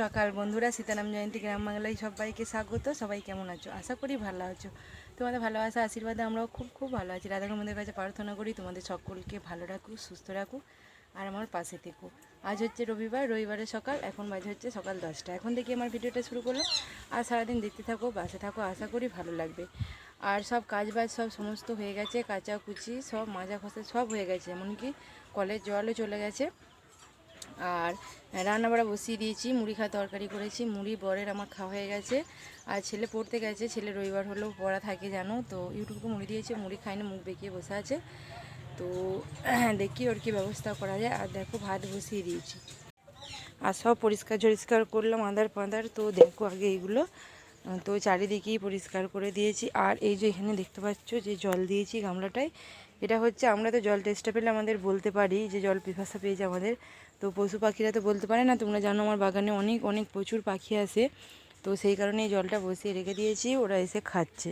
সকাল বন্ধুরা, সীতারাম জয়ন্তী গ্রাম বাংলায় সবাইকে স্বাগত। সবাই কেমন আছো? আশা করি ভালো আছো। তোমাদের ভালোবাসা, আশীর্বাদে আমরাও খুব খুব ভালো আছি। রাধা গোবিন্দের কাছে প্রার্থনা করি, তোমাদের সকলকে ভালো রাখুক, সুস্থ রাখুক, আর আমার পাশে থেকো। আজ হচ্ছে রবিবার, রবিবারের সকাল, এখন বাজে হচ্ছে সকাল দশটা। এখন থেকে আমার ভিডিওটা শুরু করল আর সারাদিন দেখতে থাকো বাসে থাকো, আশা করি ভালো লাগবে। আর সব কাজ বাজ সব সমস্ত হয়ে গেছে কাঁচা কুচি সব, মাজা খসা সব হয়ে গেছে। এমনকি কলের জলও চলে গেছে। আর রান্না বাড়া বসিয়ে দিয়েছি, মুড়ি খা তরকারি করেছি, মুড়ি বরের আমার খাওয়া হয়ে গেছে। আর ছেলে পড়তে গেছে, ছেলে রবিবার হলেও পড়া থাকে জানো, তো ইউটিউবকে মুড়ি দিয়েছে, মুড়ি খাইনি, মুখ বেঁকিয়ে বসে আছে। তো দেখি ওর কি ব্যবস্থা করা যায়। আর দেখো ভাত বসিয়ে দিয়েছি। আর সব পরিষ্কার ঝরিষ্কার করলাম আদার পাদার। তো দেখো আগে এইগুলো, তো চারিদিকেই পরিষ্কার করে দিয়েছি। আর এই যে এখানে দেখতে পাচ্ছ যে জল দিয়েছি গামলাটায়, এটা হচ্ছে আমরা তো জল টেস্টটা পেলে আমাদের বলতে পারি যে জল পিপাসা পেয়েছে আমাদের। তো পশু পাখিরা তো বলতে পারে না, তোমরা জানো আমার বাগানে অনেক অনেক প্রচুর পাখি আসে তো সেই কারণে জলটা বসিয়ে রেখে দিয়েছি, ওরা এসে খাচ্ছে।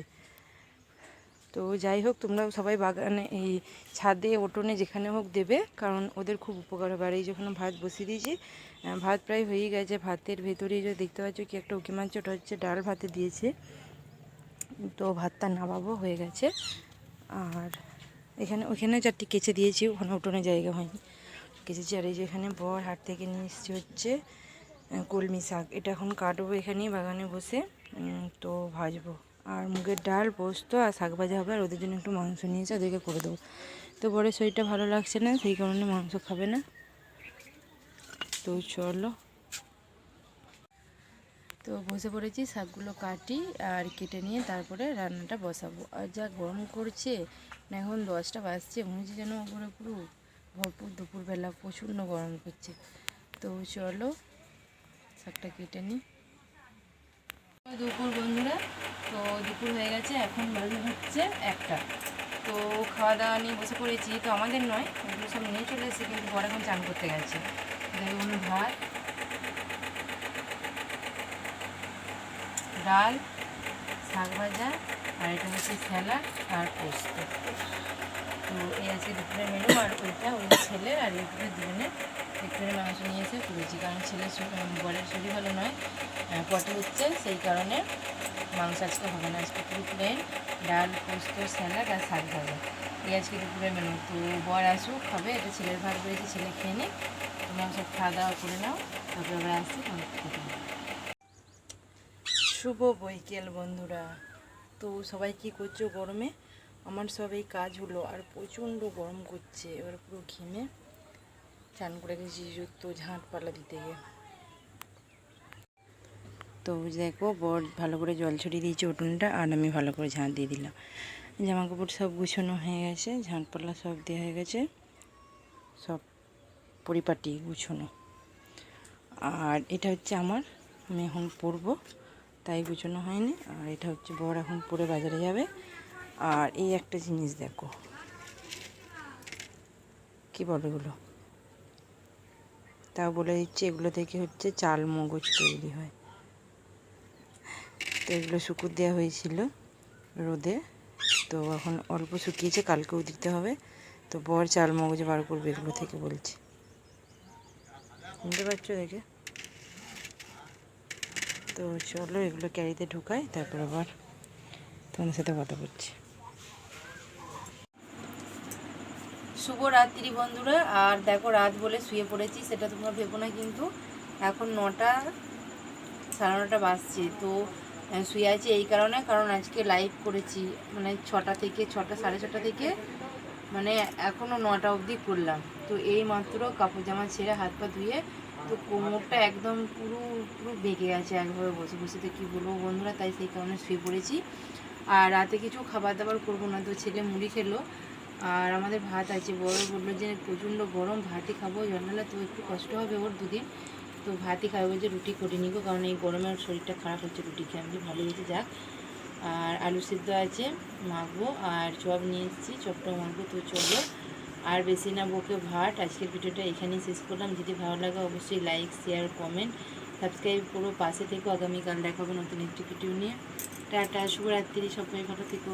তো যাই হোক তোমরা সবাই বাগানে এই ছাদে, উঠোনে যেখানে হোক দেবে, কারণ ওদের খুব উপকার হবে। আর এই যখন ভাত বসিয়ে দিয়েছি ভাত প্রায় হয়েই গেছে। ভাতের ভেতরে যে দেখতে পাচ্ছ কি একটা উকি মাছ, ওটা হচ্ছে ডাল ভাতে দিয়েছে। তো ভাতটা নামাবো, হয়ে গেছে। আর এখানে, ওখানে চারটি কেচে দিয়েছি, ওখানে উঠোনে জায়গা হয়নি। আর এই যে এখানে বর হাট থেকে নিয়ে এসেছি হচ্ছে কলমি শাক। এটা এখন কাটবো এখানেই বাগানে বসে তো ভাজবো। আর মুগের ডাল, পোস্ত আর শাক ভাজা হবে, আর ওদের জন্য একটু মাংস নিয়েছে ওদেরকে করে দেবো। তো বরের শরীরটা ভালো লাগছে না, সেই কারণে মাংস খাবে না। তো চলো। তো বসে পড়েছি, শাকগুলো কাটি আর কেটে নিয়ে তারপরে রান্নাটা বসাবো। আর যা গরম করছে, না এখন দশটা বাজছে, মনে যেন ওপরে পুরো ভরপুর দুপুরবেলা প্রচণ্ড গরম করছে। তো চলো, শাকটা কেটে নিই। দুপুর বন্ধুরা, তো দুপুর হয়ে গেছে, এখন বাজে হচ্ছে একটা। তো খাওয়া দাওয়া নিয়ে বসে পড়েছি, তো আমাদের নয়, ওগুলো সব নিয়ে চলে এসেছে, কিন্তু বড় এখন চান করতে গেছে। দেখুন ভাত, ডাল, শাক ভাজা, আর এটা হচ্ছে স্যালাড আর পোস্ত। তো এই আছে দুপুরের আর ওইটা ওই ছেলের আর দুপুরের দুজনের একটুখানি মাংস নিয়ে এসে কারণ ছেলের বরের শরীর ভালো নয় পটি হচ্ছে সেই কারণে মাংস আজকে হবে না। আজকে পুরো প্লেন ডাল, পোস্ত স্যালাড আর শাক ভাজা। এই আজকে দুপুরের তো বর আসুক, খাবে, এটা ছেলের ভাত করেছি ছেলে খেয়ে নিক। তোমরা সব খাওয়া দাওয়া করে নাও, তারপরে আমরা আসছি হবে। শুভ বৈকেল বন্ধুরা। তো সবাই কি করছ গরমে? আমার সব এই কাজ হলো আর প্রচণ্ড গরম করছে, এবার পুরো ঘেমে চান করে গেছি তো ঝাঁট পালা দিতে গিয়ে। তো দেখো, বর ভালো করে জল ছড়িয়ে দিয়েছে উঠোনটা, আর আমি ভালো করে ঝাঁট দিয়ে দিলাম। জামা কাপড় সব গুছানো হয়ে গেছে ঝাঁট পাল্লা সব দেওয়া হয়ে গেছে, সব পরিপাটি গুছানো। আর এটা হচ্ছে আমার, আমি এখন পরবো, তাই গুছানো হয়নি। আর এটা হচ্ছে বর এখন পরে বাজারে যাবে। আর এই একটা জিনিস দেখো। কি বলে এগুলো তা বলে দিচ্ছে, এগুলো থেকে হচ্ছে চাল মগজ তৈরি হয়। তো এগুলো শুকুর দেওয়া হয়েছিল রোদে। তো এখন অল্প শুকিয়েছে, কালকেও দিতে হবে। তো বর চাল মগজ বার করবে এগুলো থেকে বলছে। শুনতে পারছ দেখে? তো চলো এগুলো ক্যারিতে ঢুকাই, তারপর আবার তোমাদের সাথে কথা বলছি। শুভ রাত্রি বন্ধুরা। আর দেখো, রাত বলে শুয়ে পড়েছি, সেটা তোমরা ভেবো না কিন্তু এখন নটা, সাড়ে নটা বাজছে। তো শুয়ে আছি এই কারণে, কারণ আজকে লাইভ করেছি মানে ছটা থেকে, ছটা, সাড়ে ছটা থেকে মানে এখনও নটা অবধি করলাম। তো এই মাত্র কাপড় জামা ছেড়ে হাত পা ধুয়ে, তো কোমরটা একদম পুরো পুরো বেঁকে গেছে একভাবে বসে বসে তো কী বলব বন্ধুরা, তাই সেই কারণে শুয়ে পড়েছি। আর রাতে কিছু খাবার দাবার করব না তো, ছেলে মুড়ি খেলো। আর আমাদের ভাত আছে, বড় বলল যে প্রচণ্ড গরম, ভাতই খাব। জানালে তো একটু কষ্ট হবে ওর দুদিন। তো ভাতই খাব বলছে, রুটি করে নিবো, কারণ এই গরমে ওর শরীরটা খারাপ হচ্ছে, রুটি খেয়ে আমি ভালো হয়েছে, যাক। আর আলু সিদ্ধ আছে, মাখবো, আর চপ নিয়ে এসেছি চপটাও মাখবো, তো চলো। আর বেশি না বকে ভাট আজকের ভিডিওটা এখানেই শেষ করলাম। যদি ভালো লাগে অবশ্যই লাইক শেয়ার কমেন্ট সাবস্ক্রাইব করো, পাশে থেকো। আগামীকাল দেখাবো নতুন একটি ভিডিও নিয়ে। টাটা, শুভরাত্রি, সবাই ভালো থেকো।